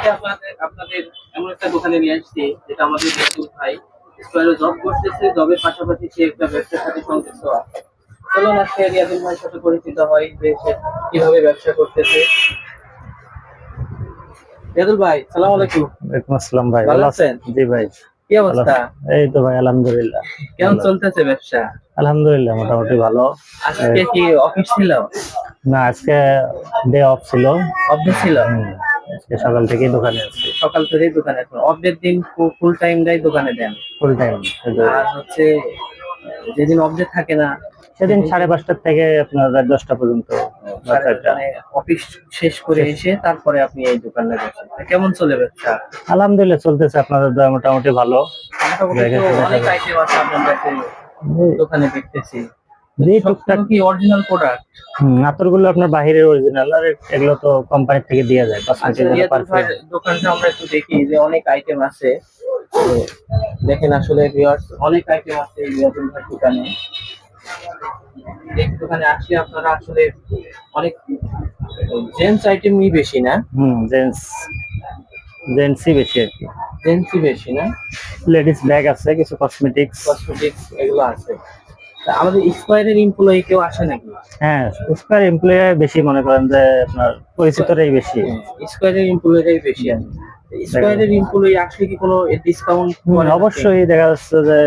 আজকে আপনাদের আপনাদের এমন একটা দোকানে নিয়ে আসছি যেটা আমাদের রিয়াদুল ভাই স্কোয়ারে জব করতেছে জবের পাশাপাশি সে একটা ব্যবসার সাথে সংযুক্ত আছে। চলুন আজকে রিয়াদুল ভাইয়ের সাথে পরিচিত হয় যে সে কীভাবে ব্যবসা করতেছে। ভাই সালাম আলাইকুম। ওয়ালাইকুম আসসালাম ভাই ভালো আছেন? জি ভাই। কি অবস্থা? এই তো ভাই আলহামদুলিল্লাহ। কেমন চলতেছে ব্যবসা? আলহামদুলিল্লাহ মোটামুটি ভালো। আজকে কি অফিস ছিল? না আজকে ডে অফ ছিল। ছিল? আজকে সকাল থেকেই দোকানে আছি। সকাল থেকেই দোকানে এখন অফডের দিন ফুল টাইম টাই দোকানে দেন? ফুল টাইম আর হচ্ছে যেদিন অফডে থাকে না সেদিন সাড়ে পাঁচটার থেকে আপনার রাত দশটা পর্যন্ত। মানে অফিস শেষ করে এসে তারপরে আপনি এই দোকানে তা কেমন চলে ব্যবসা? আলহামদুলিল্লাহ চলতেছে আপনাদের মোটামুটি ভালো। অনেক আইটেম আছে আপনার দোকানে দেখতেছি। জি টুকটাক কি অরিজিনাল প্রোডাক্ট আতরগুলো আপনার বাহিরের অরিজিনাল আর এগুলো তো কোম্পানি থেকে যায় আচ্ছা দোকানটা আমরা একটু দেখি যে অনেক আইটেম আছে। দেখেন আসলে অনেক আইটেম আছে দোকানে। দোকানে আসলে আপনারা আসলে অনেক জেন্টস আইটেমই বেশি না? হুম জেন্টস জেন্টসই বেশি আর কি। জেন্টসই বেশি না? লেডিস ব্যাগ আছে কিছু কসমেটিক্স কসমেটিক্স এগুলো আছে। আমাদের এক্সপায়ারের এমপ্লয়ি কেউ আসে নাকি? হ্যাঁ স্কোয়ার এমপ্লয়ি বেশি মনে করেন যে আপনার পরিচিতরাই বেশি। স্কোয়ারের এমপ্লয়িরাই বেশি। আছে স্কোয়ারের এমপ্লয়ি আসলে কি কোনো ডিসকাউন্ট অবশ্যই দেখা যাচ্ছে যে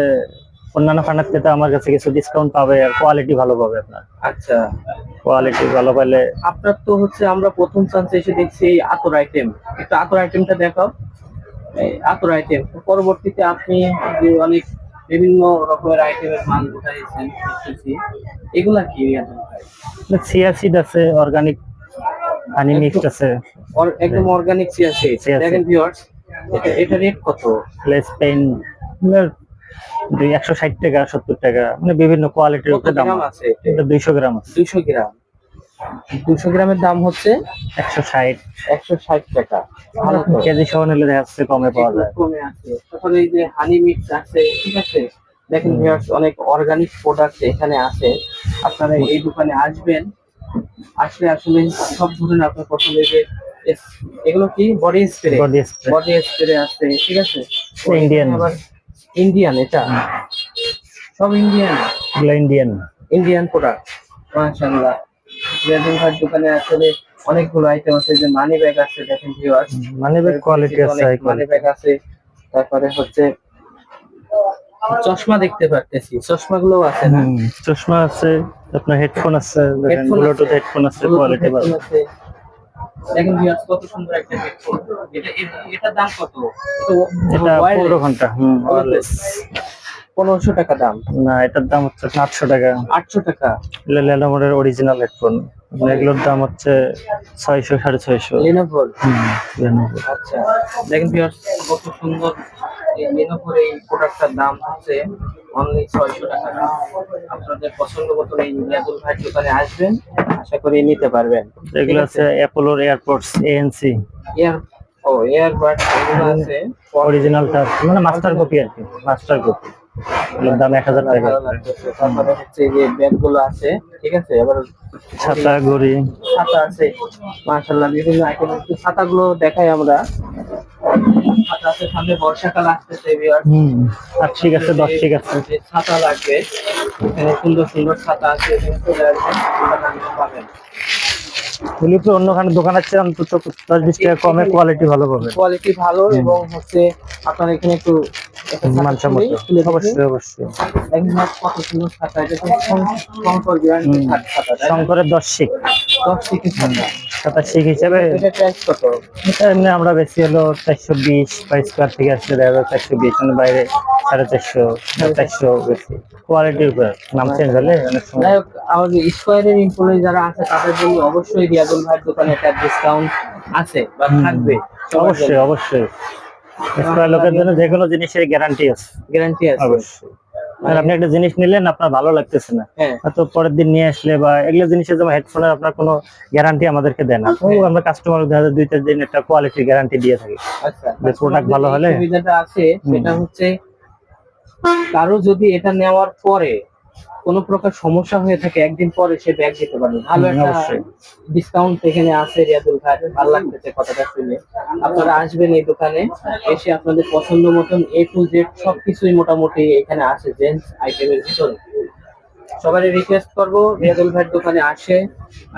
অন্যান্য খানার থেকে আমার কাছে কিছু ডিসকাউন্ট পাবে আর কোয়ালিটি ভালো পাবে আপনার। আচ্ছা। কোয়ালিটি ভালো পাইলে আপনার তো হচ্ছে আমরা প্রথম চান্সে এসে দেখছি এই আতর আইটেম একটু আতর আইটেমটা দেখাও। আতর আইটেম পরবর্তীতে আপনি অনেক বিভিন্ন রকমের আইটেমের মাল উঠাইছেন এগুলা কি রিয়াদুল ভাই? চিয়া সিড আছে অর্গানিক হানি মিক্সড আছে। একদম organic chia seed Chia seed। দেখেন ভিউয়ার্স এটা এটা রেট কত? প্লেস পেইন দুই একশো ষাট টাকা সত্তর টাকা মানে বিভিন্ন কোয়ালিটির উপরে দাম আছে। এটা দুইশো গ্রাম আছে। দুইশো গ্রাম। দুশো গ্রামের দাম হচ্ছে একশো ষাট। একশো ষাট টাকা। কেজি সহ নিলে দেখা যাচ্ছে কমে পাওয়া যায়। কমে আছে। তারপরে এই যে হানি মিক্স আছে ঠিক আছে? দেখেন ভিউয়ার্স অনেক অর্গানিক প্রোডাক্ট এখানে আছে। আপনারা এই দোকানে আসবেন। আসলে আসলে সব ধরনের আপনার পছন্দ যে এগুলো কি? বডি স্প্রে বডি স্প্রে আছে ঠিক আছে? Indian। ইন্ডিয়ান এটা। সব ইন্ডিয়ান ইন্ডিয়ান ইন্ডিয়ান প্রোডাক্ট মাশাআল্লাহ। রিয়াজুল ভাইয়ের দোকানে আসলে অনেকগুলো আইটেম আছে যে মানি ব্যাগ আছে দেখেন ভিউয়ার্স মানি ব্যাগ কোয়ালিটি আছে মানি ব্যাগ আছে। তারপরে হচ্ছে চশমা দেখতে পারতেছি চশমা গুলো আছে না? চশমা আছে আপনার হেডফোন আছে দেখেন ব্লুটুথ হেডফোন আছে কোয়ালিটি ভালো। দেখেন ভিউয়ার্স কত সুন্দর একটা হেডফোন এটা এ- এটার দাম কত? এটা পনেরো ঘণ্টা হুম wireless। পনেরোশো টাকা দাম? না এটার দাম হচ্ছে আটশো টাকা। আটশো টাকা? লেনোভোর অরিজিনাল হেডফোন এগুলোর দাম হচ্ছে ছয়শো সাড়ে ছয়শো। লেনোভোর আচ্ছা। দেখেন কত সুন্দর এই লেনোভোর এই প্রোডাক্টটার দাম হচ্ছে অনলি ছয়শো টাকা আপনাদের পছন্দ মতন এই দোকানে আসবেন আশা করি নিতে পারবেন। এগুলো আছে? অ্যাপোলোর এয়ারপোর্টস এএনসি এয়ার ও এয়ারবাড এগুলো আছে। অরিজিনাল টাচ মানে মাস্টার কপি আর কি মাস্টার কপি এগুলোর দাম এক হাজার টাকা। তারপরে হচ্ছে যে ব্যাগগুলো আছে ঠিক আছে? এবার ছাতা ঘড়ি। ছাতা আছে। মাশাআল্লাহ বিভিন্ন আইটেম একটু ছাতাগুলো দেখাই আমরা। ছাতা আছে সামনে বর্ষাকাল আসতেছে হুম আর ঠিক আছে দশ ঠিক আছে। ছাতা লাগবে। এখানে সুন্দর সুন্দর ছাতা আছে ছাতা পাবেন। তুলিপে অন্যখানে দোকান আছে অন্তত দশ বিশ টাকা কমে কোয়ালিটি ভালো পাবে। কোয়ালিটি ভালো এবং হচ্ছে আপনার এখানে একটু? শঙ্করের দশ শিক শিক হিসেবে। এমনি আমরা বেশি হলো চারশো বিশ বা স্কোয়ার থেকে আসলে দেখা যায় চারশো বিশ মানে বাইরে সাড়ে চারশো চারশো বেশি। কোয়ালিটির উপর নাম চেঞ্জ হলে অনেক সময় আমাদের স্কোয়ারের এমপ্লয়ি যারা আছে তাদের জন্য অবশ্যই রিয়াজুল ভাইয়ের দোকানে একটা ডিসকাউন্ট আছে বা থাকবে। অবশ্যই অবশ্যই। স্কোয়ার লোকের জন্য যে কোনো জিনিসের গ্যারান্টি আছে। গ্যারান্টি আছে। অবশ্যই। আর আপনি একটা জিনিস নিলেন আপনার ভালো লাগতেছে না। হ্যাঁ। হয়তো পরের দিন নিয়ে আসলে বা এগুলো জিনিসের যেমন হেডফোনের আপনার কোনো গ্যারান্টি আমাদেরকে দেয় না। তো আমরা কাস্টমার দেখা দুই চার দিন একটা কোয়ালিটির গ্যারান্টি দিয়ে থাকি। আচ্ছা। যে ভালো হলে? সুবিধাটা আছে সেটা হচ্ছে কারও যদি এটা নেওয়ার পরে কোনো প্রকার সমস্যা হয়ে থাকে একদিন পরে সে ব্যাগ দিতে পারবে। ভালো একটা। ডিসকাউন্ট এখানে আছে রিয়াদুল ভাই ভালো লাগতেছে কথাটা শুনে। আপনারা আসবেন এই দোকানে এসে আপনাদের পছন্দ মতন এ টু জেড সবকিছুই মোটামুটি এখানে আছে জেন্টস আইটেমের ভিতরে। সবাই রিকোয়েস্ট করব রিয়াদুল ভাইয়ের দোকানে আসে।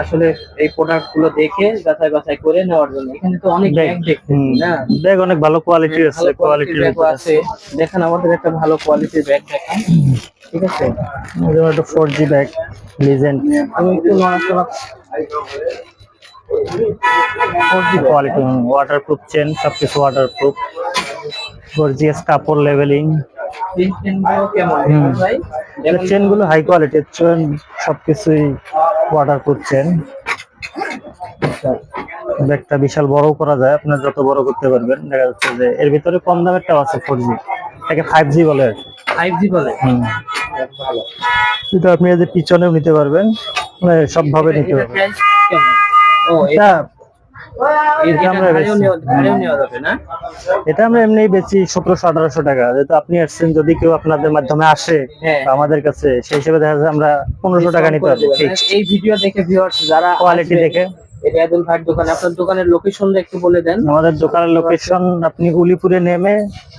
আসলে এই প্রোডাক্টগুলো দেখে যাচাই বাছাই করে নেওয়ার জন্য। এখানে তো অনেক ব্যাগ দেখতেছি না? ব্যাগ অনেক ভালো আছে ভালো কোয়ালিটির কোয়ালিটির ব্যাগ আছে। দেখেন আমাদের একটা ভালো কোয়ালিটির ব্যাগ দেখান। ঠিক আছে? একটা ফোর জি ব্যাগ লিজেন্ড আমি একটু নড়াচড়া কোয়ালিটি ওয়াটারপ্রুফ চেন সবকিছু ওয়াটারপ্রুফ গর্জিয়াস কাপড় লেভেলিং চেনগুলো হাই কোয়ালিটির চেন সবকিছুই ওয়াটারপ্রুফ চেন ব্যাগটা বিশাল বড় করা যায় আপনার যত বড় করতে পারবেন দেখা যাচ্ছে যে এর ভিতরে কম দামেরটাও আছে ফোর জি এটাকে ফাইভ জি বলে আর ফাইভ জি বলে? কিন্তু আপনি পিছনেও নিতে পারবেন মানে সবভাবে নিতে পারবেন। এটা আমরা এমনি বেচি সতেরোশো আঠারোশো টাকা। যেহেতু আপনি আসছেন যদি কেউ আপনাদের মাধ্যমে আসে হ্যাঁ। আমাদের কাছে সেই হিসেবে দেখা যায় আমরা পনেরোশো টাকা নিতে fixed। এই ভিডিও দেখে ভিউয়ার্স যারা কোয়ালিটি দেখে। দোকান আপনার দোকানের লোকেশনটা একটু বলে দেন। আমাদের দোকানের লোকেশন আপনি উলিপুরে নেমে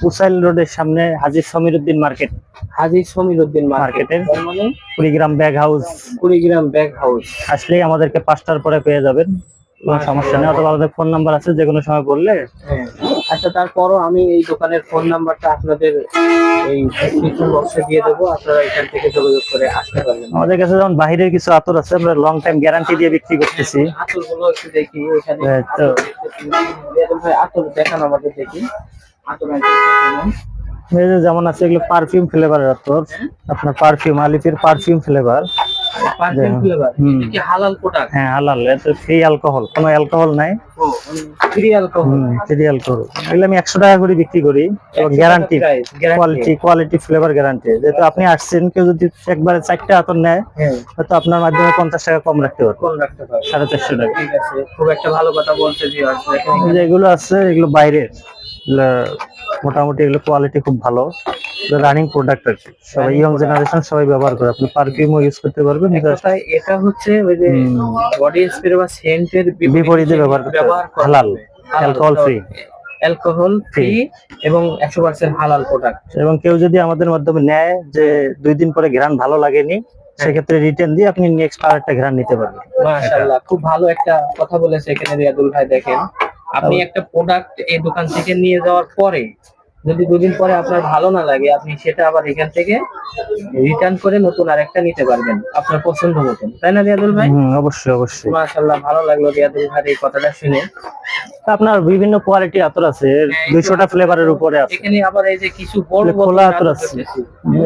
উসাইল রোডের সামনে হাজির সমীর উদ্দিন মার্কেট। হাজি সমীর উদ্দিন মার্কেট। মার্কেটের মানে? Kurigram bag house. Kurigram bag house. আসলেই আমাদেরকে পাঁচটার পরে পেয়ে যাবেন। কোনো সমস্যা নেই অথবা আমাদের ফোন নাম্বার আছে যে কোনো সময় বললে। হ্যাঁ। আচ্ছা তারপরও আমি এই দোকানের ফোন নাম্বারটা আপনাদের এই ডিসক্রিপশন বক্সে দিয়ে দেবো আপনারা এখান থেকে যোগাযোগ করে আসতে পারবেন। আমাদের কাছে যেমন বাহিরের কিছু আতর আছে আমরা লং টাইম গ্যারান্টি দিয়ে বিক্রি করতেছি। আতরগুলো একটু দেখি এখানে হ্যাঁ, আতর দেখান আমাদের দেখি। আতর যেমন আছে এগুলো পারফিউম ফ্লেভারের আতর। আপনার পারফিউম আলিফের পারফিউম ফ্লেভার পারফিউম ফ্লেভার কি হালাল প্রোডাক্ট হ্যাঁ হালাল। এতে ফ্রি অ্যালকোহল কোনো অ্যালকোহল নাই। ও ফ্রি অ্যালকোহল ফ্রি অ্যালকোহল এগুলো আমি একশো টাকা করে বিক্রি করি। এবং guarantee. Quality quality flavour guarantee যেহেতু আপনি আসছেন কেউ যদি একবারে চারটে আতর নেয় হ্যাঁ। হয়তো আপনার মাধ্যমে পঞ্চাশ টাকা কম রাখতে পারব। রাখতে সাড়ে চারশো টাকা। ঠিক আছে। খুব একটা ভালো কথা বলছে যে এগুলো আছে এগুলো বাইরের। মোটামুটি এগুলো কোয়ালিটি খুব ভালো। রানিং প্রোডাক্ট আর কি। সবাই ইয়ং জেনারেশন সবাই ব্যবহার করে। আপনি পারফিউমও ইউজ করতে পারবেন এটা হচ্ছে ওই যে বডি স্প্রে বা সেন্টের বিপরীতে ব্যবহার করতে। হালাল, alcohol free। অ্যালকোহল ফ্রি এবং একশো পার্সেন্ট হালাল প্রোডাক্ট এবং কেউ যদি আমাদের মাধ্যমে নেয় যে দুই দিন পরে ঘ্রাণ ভালো লাগেনি সেক্ষেত্রে রিটার্ন দিয়ে আপনি নেক্সট আর একটা ঘ্রাণ নিতে পারবেন। মাশাআল্লাহ খুব ভালো একটা কথা বলেছে এখানে রিয়াদুল ভাই দেখেন। আপনি একটা প্রোডাক্ট এই দোকান থেকে নিয়ে যাওয়ার পরে যদি দুদিন পরে আপনার ভালো না লাগে আপনি সেটা আবার এখান থেকে রিটার্ন করে নতুন আরেকটা নিতে পারবেন আপনার পছন্দ মতন। তাই না রিয়াদুল ভাই? হুম অবশ্যই অবশ্যই। মাশাআল্লাহ ভালো লাগল রিয়াদুল ভাই এই কথাটা শুনে। তা আপনার বিভিন্ন কোয়ালিটি আতর আছে হ্যাঁ, দুইশোটা ফ্লেভারের উপরে আছে। এখানে আবার এই যে কিছু বড় খোলা আতর আছে।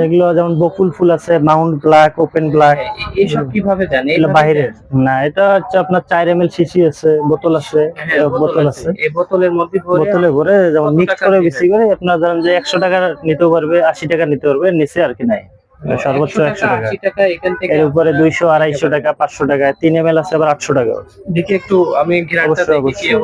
এগুলো যেমন বকুল ফুল আছে মাউন্ট ব্ল্যাক ওপেন ব্ল্যাক এইসব কীভাবে জানেন এগুলো বাইরের না এটা হচ্ছে আপনার চার এম এল শিশি আছে বোতল আছে হ্যাঁ বোতল আছে। এই বোতলের মধ্যে ভরে বোতলে ভরে যেমন মিক্স করে বেশি করে আপনার ধরেন যে একশো টাকা নিতে পারবে আশি টাকা নিতে পারবে নিচে আর কি নাই। সর্বোচ্চ একশো টাকা। 80 টাকা এখান থেকে এর উপরে দুইশো আড়াইশো টাকা পাঁচশো টাকা তিন এম এল আছে আবার আটশো টাকা। দেখি একটু আমি অবশ্যই, অবশ্যই।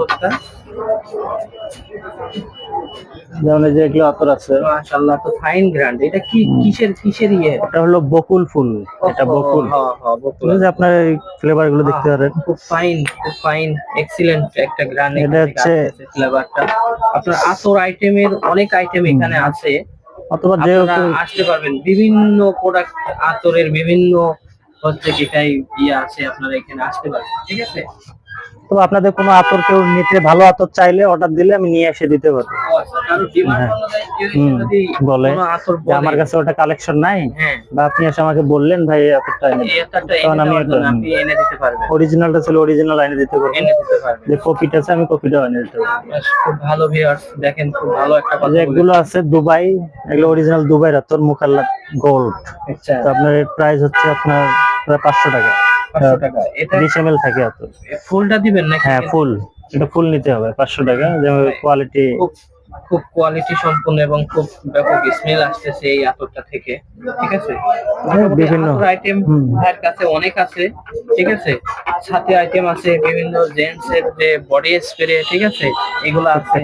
যেমন এই যে এগুলো আতর আছে। মাশাআল্লাহ তো ফাইন গ্রান্ড এটা কি কিসের কিসের ইয়ে? এটা হলো বকুল ফুল। এটা বকুল। হ্যাঁ হ্যাঁ বকুল। এই যে আপনার এই ফ্লেভারগুলো দেখতে পারেন। খুব ফাইন খুব ফাইন এক্সিলেন্ট একটা গ্রান্ড এটা হচ্ছে- ফ্লেভারটা আপনার আতর আইটেমের অনেক আইটেম এখানে আছে। অথবা যেহেতু আসতে পারবেন। বিভিন্ন প্রোডাক্ট আতরের বিভিন্ন হচ্ছে কি তাই ইয়ে আছে আপনারা এখানে আসতে পারবেন। ঠিক আছে? তো আপনাদের কোনো আতর কেউ নিতে ভালো আতর চাইলে অর্ডার দিলে আমি নিয়ে এসে দিতে পারব। ডিমান্ড হ্যাঁ। বলে আমার কাছে ওটা কালেকশন নাই হ্যাঁ। বা আপনি এসে আমাকে বললেন ভাই আতরটা তখন আমি অরিজিনালটা ছিল অরিজিনাল এনে দিতে পারব। যে কপিটা আছে আমি কপিটাও এনে দিতে পারব। খুব ভালো ভিউয়ার্স দেখেন খুব ভালো একটা কথা এগুলো আছে দুবাই এগুলো অরিজিনাল দুবাই আতর মুখাল্লা গোল্ড আচ্ছা। তো আপনার প্রাইস হচ্ছে আপনার প্রায় পাঁচশো টাকা। পাঁচশো টাকা। এটা বিশ এম এল থাকে আতর ফুলটা দিবেন নাকি? হ্যাঁ ফুল। এটা ফুল নিতে হবে পাঁচশো টাকা। যেমন কোয়ালিটি খুব খুব কোয়ালিটি সম্পন্ন এবং খুব ব্যাপক স্মেল আসতেছে এই আতরটা থেকে। ঠিক আছে? বিভিন্ন। আইটেম। ভাইয়ের কাছে অনেক আছে। ঠিক আছে? সাথে আইটেম আছে বিভিন্ন জেন্টস এর যে বডি স্প্রে ঠিক আছে? এগুলো আছে।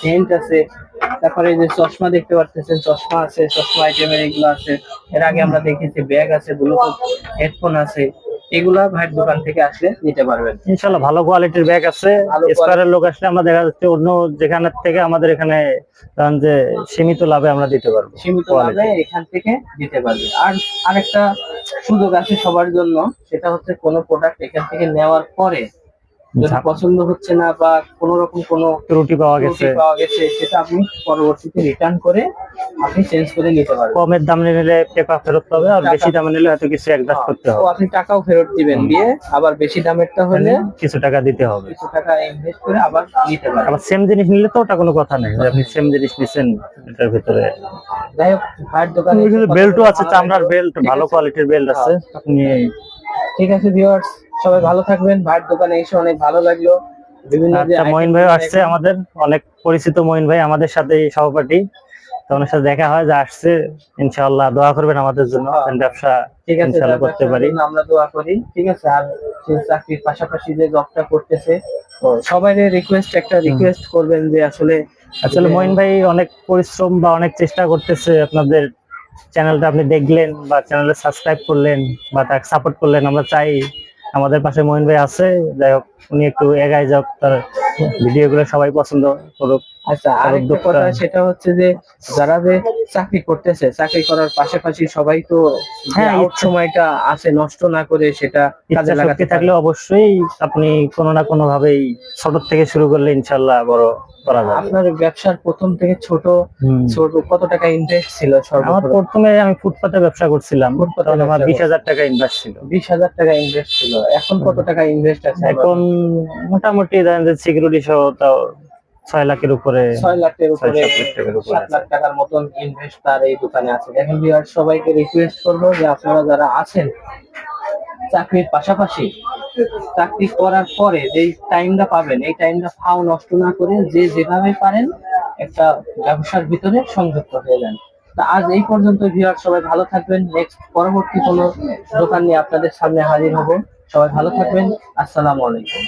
সেন্ট আছে। তারপরে যে চশমা দেখতে পাচ্ছেন চশমা আছে চশমা আইটেমের এগুলো আছে। এর আগে আমরা দেখেছি ব্যাগ আছে ব্লুটুথ হেডফোন আছে। এগুলা ভাইয়ের দোকান থেকে আসলে নিতে পারবেন। ইনশাল্লাহ ভালো কোয়ালিটির ব্যাগ আছে। স্কোয়ারের লোক আসলে আমরা দেখা যাচ্ছে অন্য যেখানে থেকে আমাদের এখানে যে সীমিত লাভে আমরা দিতে পারব। সীমিত লাভে এখান থেকে দিতে পারবে। আর আরেকটা সুযোগ আছে সবার জন্য সেটা হচ্ছে কোনো প্রোডাক্ট এখান থেকে নেওয়ার পরে যদি পছন্দ হচ্ছে না বা কোনো রকম কোনো ত্রুটি পাওয়া গেছে। পাওয়া গেছে সেটা আপনি পরবর্তীতে রিটার্ন করে আপনি চেঞ্জ করে নিতে পারবেন। কমের দাম নিলে টাকা ফেরত পাবে আর বেশি দামে নিলে হয়তো কিছু অ্যাডজাস্ট করতে হবে। আপনি টাকাও ফেরত দিবেন দিয়ে আবার বেশি দামেরটা হলে কিছু টাকা দিতে হবে। কিছু টাকা ইনভেস্ট করে আবার নিতে পারবেন। আবার সেম জিনিস নিলে তো ওটা কোনো কথা নেই যে আপনি সেম জিনিস নিচ্ছেন এটার ভিতরে। যাই হোক ভাইয়ের দোকানে বেল্টও আছে চামড়ার বেল্ট ভালো কোয়ালিটির বেল্ট আছে আপনি ঠিক আছে ভিউয়ার্স সবাই ভালো থাকবেন। ভাইয়ের দোকানে এসে অনেক ভালো লাগল। বিভিন্ন আচ্ছা ভাই আসছে আমাদের। অনেক পরিচিত মঈন ভাই আমাদের সাথে সহপাঠী। তো ওনার সাথে দেখা হয় যে আসছে ইনশাআল্লাহ দোয়া করবেন আমাদের জন্য হ্যাঁ। ব্যবসা ঠিক আছে ইনশাআল্লাহ করতে পারি। আমরা দোয়া করি। ঠিক আছে আর সে চাকরির পাশাপাশি যে জবটা করতেছে সবাই রিকোয়েস্ট একটা রিকোয়েস্ট করবেন যে আসলে আসলে মঈন ভাই অনেক পরিশ্রম বা অনেক চেষ্টা করতেছে আপনাদের চ্যানেলটা আপনি দেখলেন বা চ্যানেলে সাবস্ক্রাইব করলেন বা তাকে সাপোর্ট করলেন আমরা চাই আমাদের পাশে মহিন ভাই আছে, যাই হোক, উনি একটু এগায় যাক, তার ভিডিও গুলো সবাই পছন্দ করুক। আচ্ছা আরেকটা কথা সেটা হচ্ছে যে যারা যে চাকরি করতেছে চাকরি করার পাশাপাশি সবাই তো হ্যাঁ, সময়টা আছে নষ্ট না করে সেটা কাজে লাগাতে থাকলে অবশ্যই আপনি কোনো না কোনো ভাবেই ছোট থেকে শুরু করলে ইনশাল্লাহ বড় করা যাবে। আপনার ব্যবসার প্রথম থেকে ছোট ছোট কত টাকা ইনভেস্ট ছিল আমার প্রথমে আমি ফুটপাতে ব্যবসা করছিলাম। ফুটপাতে আমার বিশ হাজার টাকা ইনভেস্ট ছিল। বিশ হাজার টাকা ইনভেস্ট ছিল। এখন কত টাকা ইনভেস্ট আছে? এখন মোটামুটি ধরেন যে সিকিউরিটি সহ তাও ছয় লাখের উপরে ছয় লাখের উপরে সাত লাখ টাকার মতন ইনভেস্ট তার এই দোকানে আছে। দেখেন ভিউয়ার সবাইকে রিকোয়েস্ট করব যে আপনারা যারা আছেন চাকরির পাশাপাশি চাকরি করার পরে যেই টাইমটা পাবেন এই টাইমটা ফাও নষ্ট না করে যে যেভাবে পারেন একটা ব্যবসার ভিতরে সংযুক্ত হয়ে যান। তা আজ এই পর্যন্ত ভিউয়ার সবাই ভালো থাকবেন। নেক্সট পরবর্তী কোনো দোকান নিয়ে আপনাদের সামনে হাজির হব। সবাই ভালো থাকবেন। আসসালামু আলাইকুম।